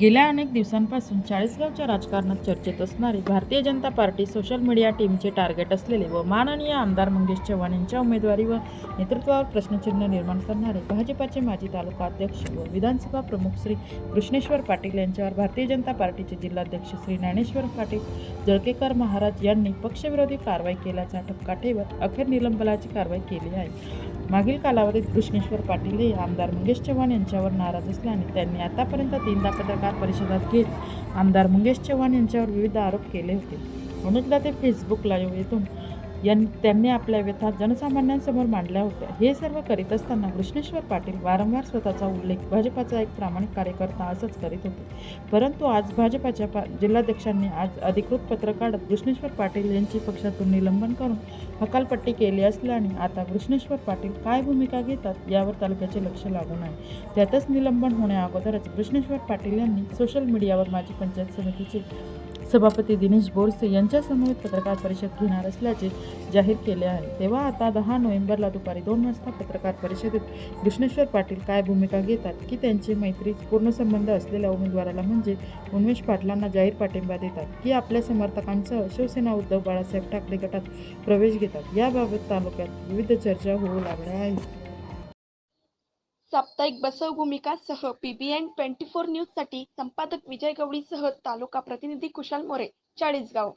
गेल्या अनेक दिवसांपासून चाळीसगावच्या राजकारणात चर्चेत असणारे Bharatiya Janata party social media टीमचे टार्गेट असलेले व माननीय आमदार मंगेश चव्हाण यांच्या उमेदवारी व नेतृत्वावर प्रश्नचिन्ह निर्माण करणारे भाजपाचे माजी तालुका अध्यक्ष व विधानसभा प्रमुख श्री कृष्णेश्वर पाटील यांच्यावर भारतीय जनता पार्टीचे जिल्हाध्यक्ष श्री ज्ञानेश्वर पाटील जळकेकर महाराज यांनी पक्षविरोधी कारवाई केल्याचा ठपका ठेवत अखेर निलंबनाची कारवाई केली आहे. मागील कालावधीत कृष्णेश्वर पाटील हे आमदार मंगेश चव्हाण यांच्यावर नाराज असल्याने त्यांनी आतापर्यंत तीनदा पत्रकार परिषदात घेत आमदार मंगेश चव्हाण यांच्यावर विविध आरोप केले होते. अनेकदा ते फेसबुक लाईव्ह येथून यां त्यांनी आपल्या व्यथा जनसामान्यांसमोर मांडल्या होत्या. हे सर्व करीत असताना कृष्णेश्वर पाटील वारंवार स्वतःचा उल्लेख भाजपाचा एक प्रामाणिक कार्यकर्ता असंच करीत होते. परंतु आज भाजपाच्या पा जिल्हाध्यक्षांनी आज अधिकृत पत्र काढत कृष्णेश्वर पाटील यांची पक्षातून निलंबन करून हकालपट्टी केली असल्याने आता कृष्णेश्वर पाटील काय भूमिका घेतात यावर तालुक्याचे लक्ष लागून आहे. त्यातच निलंबन होण्याअगोदरच कृष्णेश्वर पाटील यांनी सोशल मीडियावर माजी पंचायत समितीचे सभापती दिनेश बोरसे यांच्यासमोर पत्रकार परिषद घेणार असल्याचे जाहीर केले आहे. तेव्हा आता दहा नोव्हेंबरला दुपारी दोन वाजता पत्रकार परिषदेत कृष्णेश्वर पाटील काय भूमिका घेतात की त्यांची मैत्री पूर्ण संबंध असलेल्या उमेदवाराला म्हणजे उन्मेष पाटलांना जाहीर पाठिंबा देतात की आपल्या समर्थकांसह शिवसेना उद्धव बाळासाहेब ठाकरे गटात प्रवेश घेतात याबाबत तालुक्यात विविध चर्चा होऊ लागल्या आहेत. साप्ताहिक बसव भूमिका सह पीबीएन ट्वेंटी फोर न्यूजसाठी संपादक विजय गवळीसह तालुका प्रतिनिधी कुशाल मोरे चाळीसगाव.